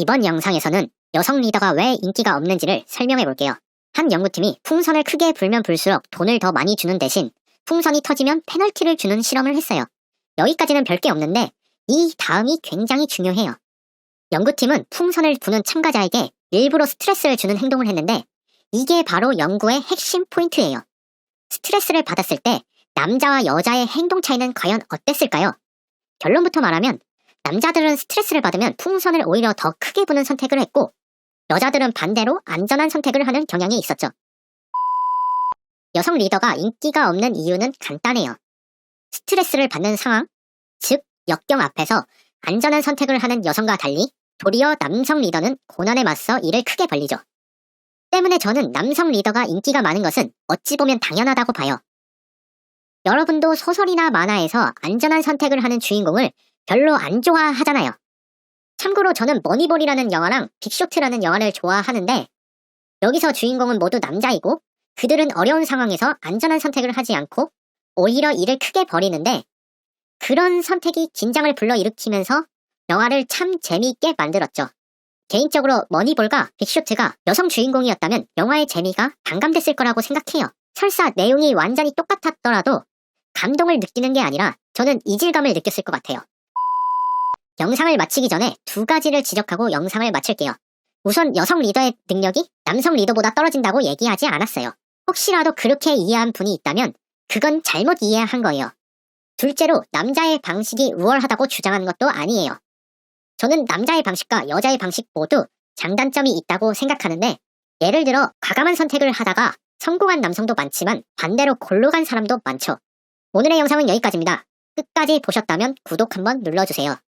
이번 영상에서는 여성 리더가 왜 인기가 없는지를 설명해 볼게요. 한 연구팀이 풍선을 크게 불면 불수록 돈을 더 많이 주는 대신 풍선이 터지면 페널티를 주는 실험을 했어요. 여기까지는 별게 없는데 이 다음이 굉장히 중요해요. 연구팀은 풍선을 부는 참가자에게 일부러 스트레스를 주는 행동을 했는데 이게 바로 연구의 핵심 포인트예요. 스트레스를 받았을 때 남자와 여자의 행동 차이는 과연 어땠을까요? 결론부터 말하면 남자들은 스트레스를 받으면 풍선을 오히려 더 크게 부는 선택을 했고 여자들은 반대로 안전한 선택을 하는 경향이 있었죠. 여성 리더가 인기가 없는 이유는 간단해요. 스트레스를 받는 상황, 즉 역경 앞에서 안전한 선택을 하는 여성과 달리 도리어 남성 리더는 고난에 맞서 일을 크게 벌리죠. 때문에 저는 남성 리더가 인기가 많은 것은 어찌 보면 당연하다고 봐요. 여러분도 소설이나 만화에서 안전한 선택을 하는 주인공을 별로 안 좋아하잖아요. 참고로 저는 머니볼이라는 영화랑 빅쇼트라는 영화를 좋아하는데 여기서 주인공은 모두 남자이고 그들은 어려운 상황에서 안전한 선택을 하지 않고 오히려 일을 크게 벌이는데 그런 선택이 긴장을 불러일으키면서 영화를 참 재미있게 만들었죠. 개인적으로 머니볼과 빅쇼트가 여성 주인공이었다면 영화의 재미가 반감됐을 거라고 생각해요. 설사 내용이 완전히 똑같았더라도 감동을 느끼는 게 아니라 저는 이질감을 느꼈을 것 같아요. 영상을 마치기 전에 두 가지를 지적하고 영상을 마칠게요. 우선 여성 리더의 능력이 남성 리더보다 떨어진다고 얘기하지 않았어요. 혹시라도 그렇게 이해한 분이 있다면 그건 잘못 이해한 거예요. 둘째로 남자의 방식이 우월하다고 주장한 것도 아니에요. 저는 남자의 방식과 여자의 방식 모두 장단점이 있다고 생각하는데 예를 들어 과감한 선택을 하다가 성공한 남성도 많지만 반대로 골로 간 사람도 많죠. 오늘의 영상은 여기까지입니다. 끝까지 보셨다면 구독 한번 눌러주세요.